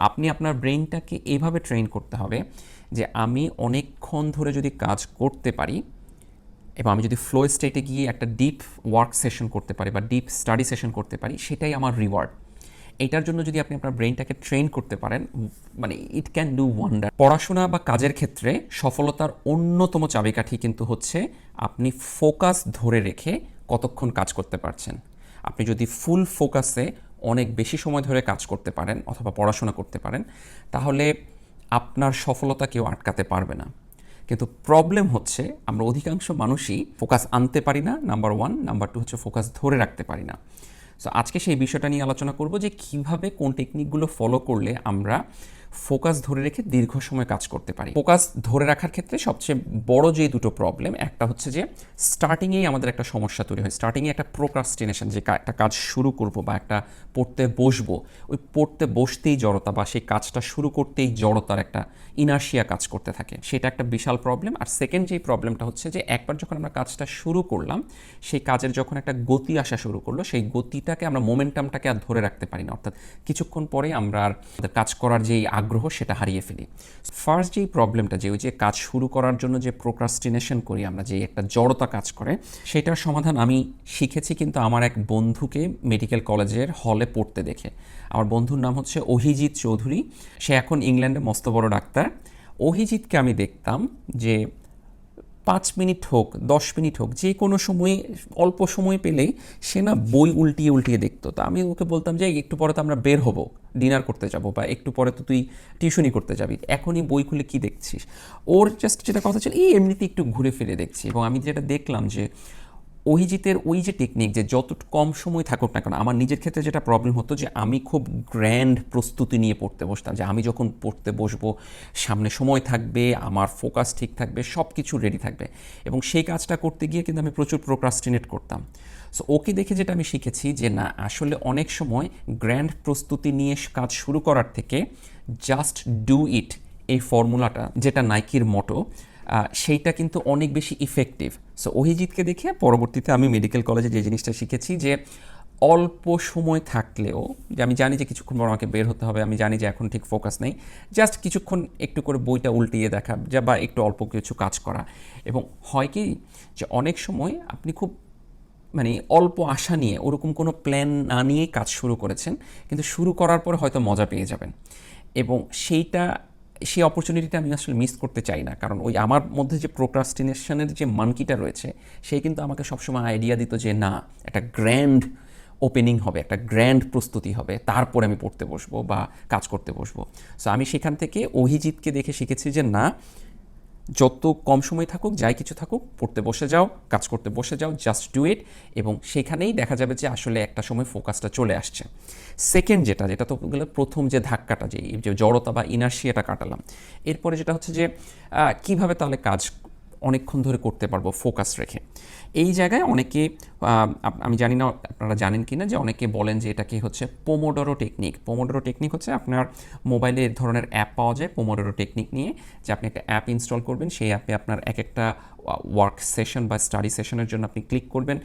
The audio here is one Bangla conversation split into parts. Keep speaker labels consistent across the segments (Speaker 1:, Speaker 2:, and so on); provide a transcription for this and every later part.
Speaker 1: আপনি আপনার ব্রেইনটাকে এভাবে ট্রেন করতে হবে যে আমি অনেকক্ষণ ধরে যদি কাজ করতে পারি এবং আমি যদি ফ্লো স্টেটে গিয়ে একটা ডিপ ওয়ার্ক সেশন করতে পারি বা ডিপ স্টাডি সেশন করতে পারি, সেটাই আমার রিওয়ার্ড এটার জন্য যদি আপনি আপনার ব্রেইনটাকে ট্রেন করতে পারেন মানে ইট ক্যান ডু ওয়ান্ডার পড়াশোনা বা কাজের ক্ষেত্রে সফলতার অন্যতম চাবিকাঠি কিন্তু হচ্ছে আপনি ফোকাস ধরে রেখে কতক্ষণ কাজ করতে পারছেন। আপনি যদি ফুল ফোকাসে অনেক বেশি সময় ধরে কাজ করতে পারেন অথবা পড়াশোনা করতে পারেন, তাহলে আপনার সফলতা কেউ আটকাতে পারবে না। কিন্তু প্রবলেম হচ্ছে আমরা অধিকাংশ মানুষই ফোকাস আনতে পারি না নাম্বার ওয়ান নাম্বার টু হচ্ছে ফোকাস ধরে রাখতে পারি না। সো আজকে সেই বিষয়টা নিয়ে আলোচনা করব যে কীভাবে কোন টেকনিকগুলো ফলো করলে আমরা ফোকাস ধরে রেখে দীর্ঘ সময় কাজ করতে পারি। ফোকাস ধরে রাখার ক্ষেত্রে সবচেয়ে বড় যে দুটো প্রবলেম একটা হচ্ছে যে স্টার্টিংয়েই আমাদের একটা সমস্যা তৈরি হয়। স্টার্টিংয়ে একটা প্রোক্রাস্টিনেশন যে একটা কাজ শুরু করব বা একটা পড়তে বসবো, ওই পড়তে বসতেই জড়তা বা সেই কাজটা শুরু করতেই জড়তার একটা ইনার্শিয়া কাজ করতে থাকে। সেটা একটা বিশাল প্রবলেম আর সেকেন্ড যেই প্রবলেমটা হচ্ছে যে, একবার যখন আমরা কাজটা শুরু করলাম, সেই কাজের যখন একটা গতি আসা শুরু করল, সেই গতিটাকে আমরা মোমেন্টামটাকে আর ধরে রাখতে পারি না। অর্থাৎ কিছুক্ষণ পরে আমরা আর কাজ করার যেই আগ্রহ, সেটা হারিয়ে ফেলি। ফার্স্ট যেই প্রবলেমটা যে, ওই যে কাজ শুরু করার জন্য যে প্রোক্রাস্টিনেশন করি আমরা, যে একটা জড়তা কাজ করে, সেটার সমাধান আমি শিখেছি কিন্তু আমার এক বন্ধুকে মেডিকেল কলেজের হলে পড়তে দেখে। আমার বন্ধুর নাম হচ্ছে অহিজিৎ চৌধুরী। সে এখন ইংল্যান্ডে মস্ত বড় ডাক্তার। অহিজিৎকে আমি দেখতাম যে পাঁচ মিনিট হোক, দশ মিনিট হোক, যে কোনো সময়ে, অল্প সময় পেলেই সে না বই উল্টিয়ে উল্টিয়ে দেখতো। তো আমি ওকে বলতাম যে একটু পরে তো আমরা বের হব, ডিনার করতে যাব বা একটু পরে তো তুই টিউশনই করতে যাবি। এখনই বই খুলে কী দেখছিস? ওর জাস্ট যেটা কথা ছিল, এই এমনিতে একটু ঘুরে ফিরে দেখছি। এবং আমি যেটা দেখলাম যে অভিজিতের ওই যে টেকনিক যে যত কম সময় থাকুক না কেন, আমার নিজের ক্ষেত্রে যেটা প্রবলেম হতো যে আমি খুব গ্র্যান্ড প্রস্তুতি নিয়ে পড়তে বসতাম, যে আমি যখন পড়তে বসবো, সামনে সময় থাকবে, আমার ফোকাস ঠিক থাকবে সব কিছু রেডি থাকবে। এবং সেই কাজটা করতে গিয়ে কিন্তু আমি প্রচুর প্রোক্রাস্টিনেট করতাম। সো ওকে দেখে যেটা আমি শিখেছি যে না, আসলে অনেক সময় গ্র্যান্ড প্রস্তুতি নিয়ে কাজ শুরু করার থেকে জাস্ট ডু ইট এই ফর্মুলাটা যেটা নাইকির মোটো সেইটা কিন্তু অনেক বেশি ইফেক্টিভ সো অভিজিৎকে দেখে পরবর্তীতে আমি মেডিকেল কলেজে যে জিনিসটা শিখেছি যে, অল্প সময় থাকলেও, যে আমি জানি যে কিছুক্ষণ পর আমাকে বের হতে হবে, আমি জানি যে এখন ঠিক ফোকাস নেই জাস্ট কিছুক্ষণ একটু করে বইটা উল্টিয়ে দেখা, যা বা একটু অল্প কিছু কাজ করা। এবং হয় কি যে অনেক সময় আপনি খুব মানে অল্প আশা নিয়ে, ওরকম কোনো প্ল্যান না নিয়েই কাজ শুরু করেছেন, কিন্তু শুরু করার পর হয়তো মজা পেয়ে যাবেন। এবং সেইটা সেই অপরচুনিটিটা আমি আসলে মিস করতে চাই না। কারণ ওই আমার মধ্যে যে প্রোক্রাস্টিনেশনের যে মানকিটা রয়েছে, সে কিন্তু আমাকে সবসময় আইডিয়া দিত যে, না, একটা গ্র্যান্ড ওপেনিং হবে, একটা গ্র্যান্ড প্রস্তুতি হবে, তারপরে আমি পড়তে বসবো বা কাজ করতে বসবো। সো আমি সেখান থেকে অভিজিৎকে দেখে শিখেছি যে, না যত কম সময় থাকুক, যাই কিছু থাকুক, পড়তে বসে যাও, কাজ করতে বসে যাও জাস্ট ডু ইট এবং সেখানেই দেখা যাবে যে আসলে একটা সময় ফোকাসটা চলে আসছে। সেকেন্ড যেটা যেটা তো গেলে প্রথম যে ধাক্কাটা, যে জড়তা বা ইনার্সিয়াটা কাটালাম। এরপরে যেটা হচ্ছে যে কীভাবে তাহলে কাজ অনেকক্ষণ ধরে করতে পারব ফোকাস রেখে। এই জায়গায় অনেকে আমি জানি না আপনারা জানেন কি না যে অনেকে বলেন যে এটাকে হচ্ছে পোমোডোরো টেকনিক পোমোডোরো টেকনিক হচ্ছে আপনার মোবাইলে ধরনের অ্যাপ পাওয়া যায় পোমোডোরো টেকনিক নিয়ে, যে আপনি একটা অ্যাপ ইনস্টল করবেন, সেই অ্যাপে আপনার এক একটা ওয়ার্ক সেশন বা স্টাডি সেশনের জন্য আপনি ক্লিক করবেন।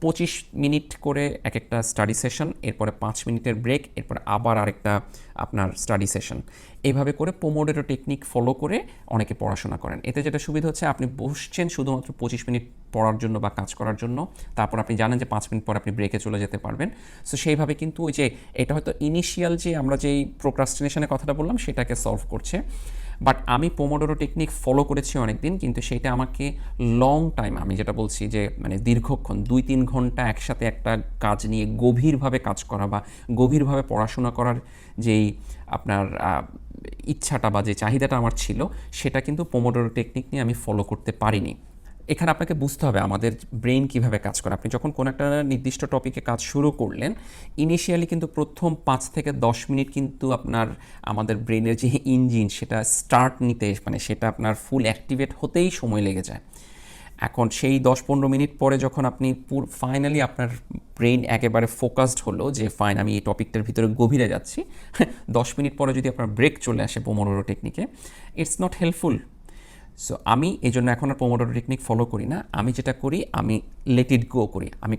Speaker 1: পঁচিশ মিনিট করে এক একটা স্টাডি সেশন এরপরে পাঁচ মিনিটের ব্রেক এরপরে আবার আরেকটা আপনার স্টাডি সেশন এইভাবে করে পোমোডেরো টেকনিক ফলো করে অনেকে পড়াশোনা করেন। এতে যেটা সুবিধা হচ্ছে, আপনি বসছেন শুধুমাত্র পঁচিশ মিনিট পড়ার জন্য বা কাজ করার জন্য, তারপর আপনি জানেন যে পাঁচ মিনিট পর আপনি ব্রেকে চলে যেতে পারবেন। সো সেইভাবে কিন্তু ওই যে, এটা হয়তো ইনিশিয়াল যে আমরা যেই প্রোক্রাস্টিনেশনের কথাটা বললাম, সেটাকে সলভ করছে। বাট আমি পোমোডোরো টেকনিক ফলো করেছি অনেক দিন কিন্তু সেটা আমাকে লং টাইম আমি যেটা বলছি যে মানে দীর্ঘক্ষণ, দুই তিন ঘণ্টা একসাথে একটা কাজ নিয়ে গভীরভাবে কাজ করা বা গভীরভাবে পড়াশোনা করার যেই আপনার ইচ্ছাটা বা যে চাহিদাটা আমার ছিল, সেটা কিন্তু পোমোডোরো টেকনিক নিয়ে আমি ফলো করতে পারিনি। এখানে আপনাকে বুঝতে হবে আমাদের ব্রেন কীভাবে কাজ করে। আপনি যখন কোনো একটা নির্দিষ্ট টপিকে কাজ শুরু করলেন ইনিশিয়ালি কিন্তু প্রথম পাঁচ থেকে দশ মিনিট কিন্তু আপনার, আমাদের ব্রেনের যে ইঞ্জিন সেটা স্টার্ট নিতে মানে সেটা আপনার ফুল অ্যাক্টিভেট হতেই সময় লেগে যায়। এখন সেই দশ পনেরো মিনিট পরে যখন আপনি ফাইনালি আপনার ব্রেন একেবারে ফোকাসড হলো যে ফাইন আমি এই টপিকটার ভিতরে গভীরে যাচ্ছি। দশ মিনিট পরে যদি আপনার ব্রেক চলে আসে পোমোডোরো টেকনিকে ইটস নট হেল্পফুল সো আমি এই জন্য এখন আর পোমোডোরো টেকনিক ফলো করি না। আমি যেটা করি, আমি লেট ইট গো করি। আমি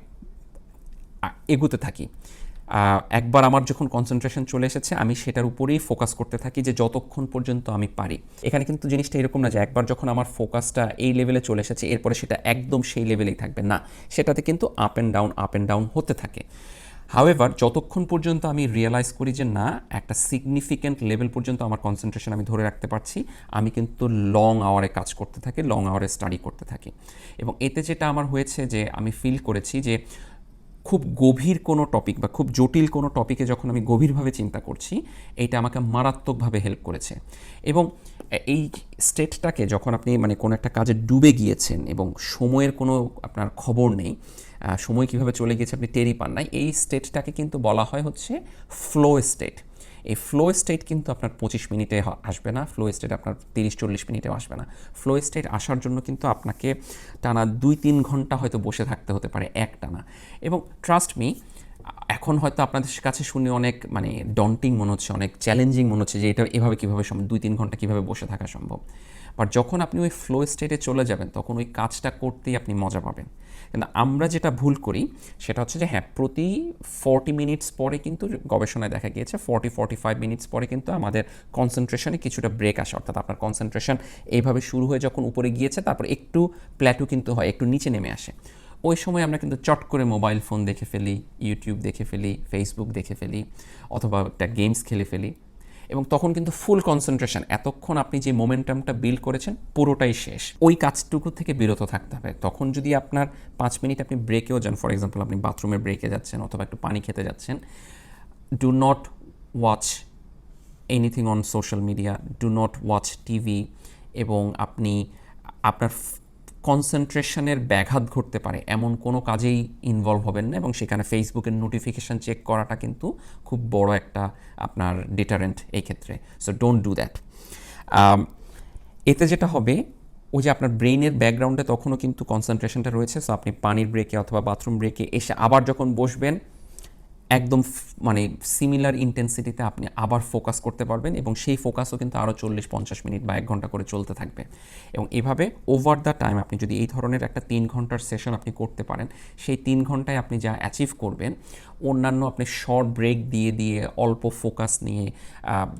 Speaker 1: এগুতে থাকি। একবার আমার যখন কনসেন্ট্রেশন চলে এসেছে, আমি সেটার উপরেই ফোকাস করতে থাকি যে যতক্ষণ পর্যন্ত আমি পারি। এখানে কিন্তু জিনিসটা এরকম না যে একবার যখন আমার ফোকাসটা এই লেভেলে চলে এসেছে, এরপরে সেটা একদম সেই লেভেলেই থাকবে। না, সেটাতে কিন্তু up and down up and down হতে থাকে। হাওয়েভার যতক্ষণ পর্যন্ত আমি রিয়েলাইজ করি যে না, একটা সিগনিফিকেন্ট লেভেল পর্যন্ত আমার কনসেন্ট্রেশন আমি ধরে রাখতে পারছি, আমি কিন্তু লং আওয়ারে কাজ করতে থাকি লং আওয়ারে স্টাডি করতে থাকি। এবং এতে যেটা আমার হয়েছে যে, আমি ফিল করেছি যে খুব গভীর কোনো টপিক বা খুব জটিল কোনো টপিকে যখন আমি গভীরভাবে চিন্তা করছি, এটা আমাকে মারাত্মকভাবে হেল্প করেছে। এবং এই স্টেটটাকে যখন আপনি মানে কোনো একটা কাজে ডুবে গিয়েছেন এবং সময়ের কোনো আপনার খবর নেই সময় কীভাবে চলে গিয়েছে আপনি টেরই পান নাই, এই স্টেটটাকে কিন্তু বলা হয় হচ্ছে ফ্লো স্টেট এই ফ্লো স্টেট কিন্তু আপনার পঁচিশ মিনিটে আসবে না ফ্লো স্টেট আপনার তিরিশ চল্লিশ মিনিটেও আসবে না। ফ্লো স্টেট আসার জন্য কিন্তু আপনাকে টানা দুই তিন ঘণ্টা হয়তো বসে থাকতে হতে পারে এক টানা এবং ট্রাস্ট মি এখন হয়তো আপনাদের কাছে শুনে অনেক মানে ডন্টিং মনে হচ্ছে, অনেক চ্যালেঞ্জিং মনে হচ্ছে যে এটা এভাবে কীভাবে সম্ভব, দুই তিন ঘণ্টা কীভাবে বসে থাকা সম্ভব। বাট যখন আপনি ওই ফ্লো স্টেটে চলে যাবেন, তখন ওই কাজটা করতেই আপনি মজা পাবেন। কিন্তু আমরা যেটা ভুল করি, সেটা হচ্ছে যে হ্যাঁ প্রতি ফর্টি মিনিটস পরে কিন্তু গবেষণায় দেখা গিয়েছে ফর্টি ফর্টি ফাইভ মিনিটস পরে কিন্তু আমাদের কনসেন্ট্রেশনে কিছুটা ব্রেক আসে। অর্থাৎ আপনার কনসেন্ট্রেশন এইভাবে শুরু হয়ে যখন উপরে গিয়েছে, তারপর একটু প্ল্যাটু কিন্তু হয়, একটু নিচে নেমে আসে। ওই সময় আমরা কিন্তু চট করে মোবাইল ফোন দেখে ফেলি ইউটিউব দেখে ফেলি ফেসবুক দেখে ফেলি, অথবা একটা গেমস খেলে ফেলি। এবং তখন কিন্তু ফুল কনসেন্ট্রেশন এতক্ষণ আপনি যে মোমেন্টামটা বিল্ড করেছেন, পুরোটাই শেষ। ওই কাজটুকু থেকে বিরত থাকতে হবে। তখন যদি আপনার পাঁচ মিনিট আপনি ব্রেকেও যান ফর এক্সাম্পল আপনি বাথরুমে ব্রেকে যাচ্ছেন অথবা একটু পানি খেতে যাচ্ছেন do not watch anything on social media do not watch TV এবং আপনি আপনার কনসেন্ট্রেশনের ব্যাঘাত ঘটতে পারে। এমন কোনো কাজেই ইনভলভ হবেন না এবং সেখানে ফেসবুকের নোটিফিকেশান চেক করাটা কিন্তু খুব বড় একটা আপনার ডিটারেন্ট এই ক্ষেত্রে। সো ডোন্ট ডু দ্যাট এতে যেটা হবে, ওই যে আপনার ব্রেইনের ব্যাকগ্রাউন্ডে তখনও কিন্তু কনসেন্ট্রেশনটা রয়েছে। সো আপনি পানির ব্রেকে অথবা বাথরুম ব্রেকে এসে আবার যখন বসবেন একদম মানে সিমিলার ইন্টেন্সিটিতে আপনি আবার ফোকাস করতে পারবেন এবং সেই ফোকাসও কিন্তু আরও চল্লিশ পঞ্চাশ মিনিট বা এক ঘণ্টা করে চলতে থাকবে। এবং এভাবে ওভার দ্য টাইম আপনি যদি এই ধরনের একটা তিন ঘণ্টার সেশন আপনি করতে পারেন, সেই তিন ঘন্টায় আপনি যা অ্যাচিভ করবেন, অন্যান্য আপনি শর্ট ব্রেক দিয়ে দিয়ে অল্প ফোকাস নিয়ে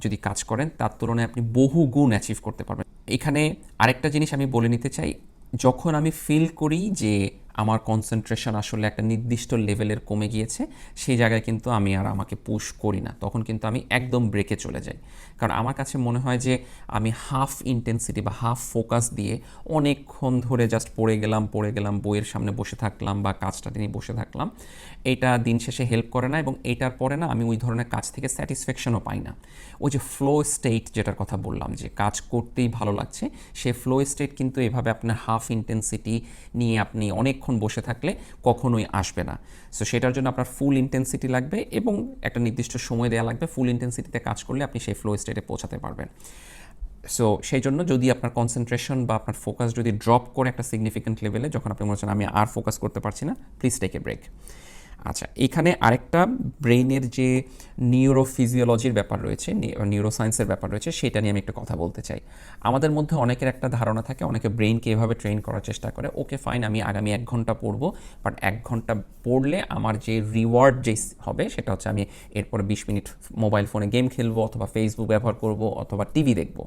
Speaker 1: যদি কাজ করেন, তার তুলনায় আপনি বহু গুণ অ্যাচিভ করতে পারবেন। এখানে আরেকটা জিনিস আমি বলে নিতে চাই, যখন আমি ফিল করি যে আমার কনসেন্ট্রেশন আসলে একটা নির্দিষ্ট লেভেলের কমে গিয়েছে, সেই জায়গায় কিন্তু আমি আর আমাকে পুশ করি না। তখন কিন্তু আমি একদম ব্রেকে চলে যাই। কারণ আমার কাছে মনে হয় যে আমি হাফ ইন্টেন্সিটি বা হাফ ফোকাস দিয়ে অনেকক্ষণ ধরে জাস্ট পড়ে গেলাম পড়ে গেলাম, বইয়ের সামনে বসে থাকলাম বা কাজটা নিয়ে বসে থাকলাম। এটা দিন শেষে হেল্প করে না এবং এটার পরে না আমি ওই ধরনের কাজ থেকে স্যাটিসফ্যাকশনও পাই না। ওই যে ফ্লো স্টেট যেটার কথা বললাম যে কাজ করতেই ভালো লাগছে, সে ফ্লো স্টেট কিন্তু এভাবে আপনার হাফ ইন্টেন্সিটি নিয়ে আপনি অনেকক্ষণ বসে থাকলে কখনোই আসবে না। সো সেটার জন্য আপনার ফুল ইন্টেন্সিটি লাগবে এবং একটা নির্দিষ্ট সময় দেওয়া লাগবে। ফুল ইন্টেন্সিটিতে কাজ করলে আপনি সেই ফ্লো স্টেটে পৌঁছাতে পারবেন। সো সেই জন্য যদি আপনার কনসেন্ট্রেশন বা আপনার ফোকাস যদি ড্রপ করে একটা সিগনিফিকেন্ট লেভেলে যখন আপনি মনে হচ্ছেন আমি আর ফোকাস করতে পারছি না প্লিজ টেক এ ব্রেক আচ্ছা এখানে আরেকটা ব্রেইনের যে নিউরোফিজিওলজির ব্যাপার রয়েছে নিউরোসায়েন্সের ব্যাপার রয়েছে, সেটা নিয়ে আমি একটু কথা বলতে চাই। আমাদের মধ্যে অনেকের একটা ধারণা থাকে, অনেকে ব্রেইনকে এভাবে ট্রেন করার চেষ্টা করে, ওকে, ফাইন, আমি আগামী এক ঘণ্টা পড়ব, বাট এক ঘণ্টা পড়লে আমার যে রিওয়ার্ড যে হবে, সেটা হচ্ছে আমি এরপরে বিশ মিনিট মোবাইল ফোনে গেম খেলব, অথবা ফেসবুক ব্যবহার করব, অথবা টিভি দেখব।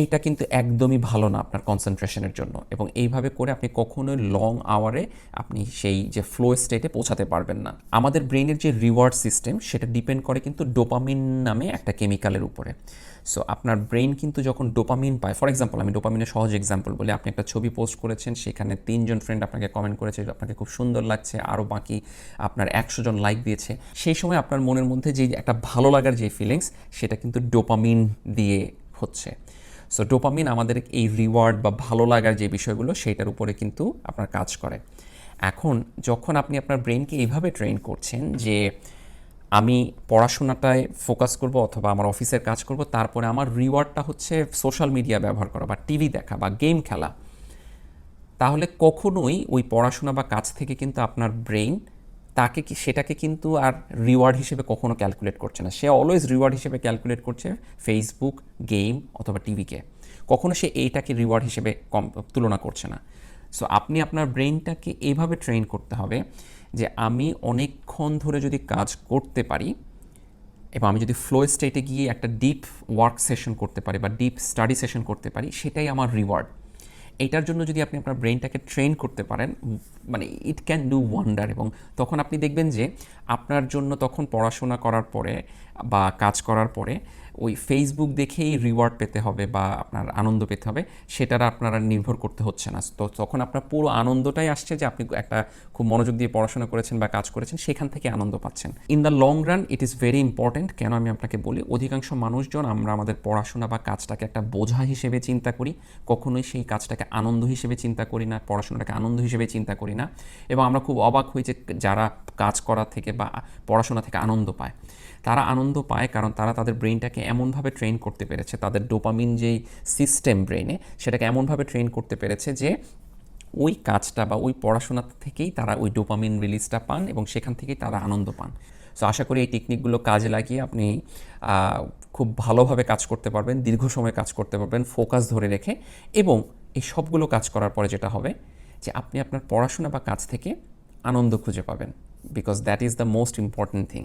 Speaker 1: এইটা কিন্তু একদমই ভালো না আপনার কনসেন্ট্রেশনের জন্য। এবং এইভাবে করে আপনি কখনোই লং আওয়ারে আপনি সেই যে ফ্লো স্টেটে পৌঁছাতে পারবেন না। আমাদের ব্রেইনের যে রিওয়ার্ড সিস্টেম সেটা ডিপেন্ড করে কিন্তু ডোপামিন নামে একটা কেমিক্যালের উপরে। সো আপনার ব্রেইন কিন্তু যখন ডোপামিন পায় ফর এক্সাম্পল আমি ডোপামিনের সহজ এক্সাম্পল বলি। আপনি একটা ছবি পোস্ট করেছেন, সেখানে তিনজন ফ্রেন্ড আপনাকে কমেন্ট করেছে আপনাকে খুব সুন্দর লাগছে আরও বাকি আপনার একশো জন লাইক দিয়েছে। সেই সময় আপনার মনের মধ্যে যে একটা ভালো লাগার যে ফিলিংস সেটা কিন্তু ডোপামিন দিয়ে হচ্ছে। সো ডোপামিন আমাদের এই রিওয়ার্ড বা ভালো লাগার যে বিষয়গুলো সেটার উপরে কিন্তু আপনার কাজ করে। এখন যখন আপনি আপনার ব্রেনকে এইভাবে ট্রেন করছেন যে আমি পড়াশোনাটায় ফোকাস করব অথবা আমার অফিসের কাজ করব, তারপরে আমার রিওয়ার্ডটা হচ্ছে সোশ্যাল মিডিয়া ব্যবহার করা বা টিভি দেখা বা গেম খেলা, তাহলে কখনোই ওই পড়াশোনা বা কাজ থেকে কিন্তু আপনার ব্রেইন তাকে কি, সেটাকে কিন্তু আর রিওয়ার্ড হিসেবে কখনো ক্যালকুলেট করছে না। সে অলওয়েজ রিওয়ার্ড হিসেবে ক্যালকুলেট করছে ফেসবুক গেম অথবা টিভিকে কখনো সে এইটাকে রিওয়ার্ড হিসেবে কম, তুলনা করছে না। সো আপনি আপনার ব্রেইনটাকে এভাবে ট্রেন করতে হবে যে আমি অনেকক্ষণ ধরে যদি কাজ করতে পারি এবং আমি যদি ফ্লো স্টেটে গিয়ে একটা ডিপ ওয়ার্ক সেশন করতে পারি বা ডিপ স্টাডি সেশন করতে পারি, সেটাই আমার রিওয়ার্ড এইটার জন্য যদি আপনি আপনার ব্রেনটাকে ট্রেন করতে পারেন মানে ইট ক্যান ডু ওয়ান্ডার এবং তখন আপনি দেখবেন যে আপনার জন্য তখন পড়াশোনা করার পরে বা কাজ করার পরে ওই ফেসবুক দেখেই রিওয়ার্ড পেতে হবে বা আপনার আনন্দ পেতে হবে, সেটার আপনারা নির্ভর করতে হচ্ছে না। তো তখন আপনার পুরো আনন্দটাই আসছে যে আপনি একটা খুব মনোযোগ দিয়ে পড়াশোনা করেছেন বা কাজ করেছেন, সেখান থেকে আনন্দ পাচ্ছেন। In the long run it is very important কেন আমি আপনাকে বলি, অধিকাংশ মানুষজন আমরা আমাদের পড়াশোনা বা কাজটাকে একটা বোঝা হিসেবে চিন্তা করি, কখনোই সেই কাজটাকে আনন্দ হিসেবে চিন্তা করি না, পড়াশোনাটাকে আনন্দ হিসেবে চিন্তা করি না। এবং আমরা খুব অবাক হই যে যারা কাজ করা থেকে বা পড়াশোনা থেকে আনন্দ পায়। তারা আনন্দ পায় কারণ তারা তাদের ব্রেনটাকে এমনভাবে ট্রেন করতে পেরেছে, তাদের ডোপামিন যেই সিস্টেম ব্রেনে সেটাকে এমনভাবে ট্রেন করতে পেরেছে যে ওই কাজটা বা ওই পড়াশোনা থেকেই তারা ওই ডোপামিন রিলিজটা পান এবং সেখান থেকেই তারা আনন্দ পান। সো আশা করি এই টেকনিকগুলো কাজে লাগিয়ে আপনি খুব ভালোভাবে কাজ করতে পারবেন, দীর্ঘ সময় কাজ করতে পারবেন ফোকাস ধরে রেখে এবং এই সবগুলো কাজ করার পরে যেটা হবে যে আপনি আপনার পড়াশোনা বা কাজ থেকে আনন্দ খুঁজে পাবেন because that is the most important thing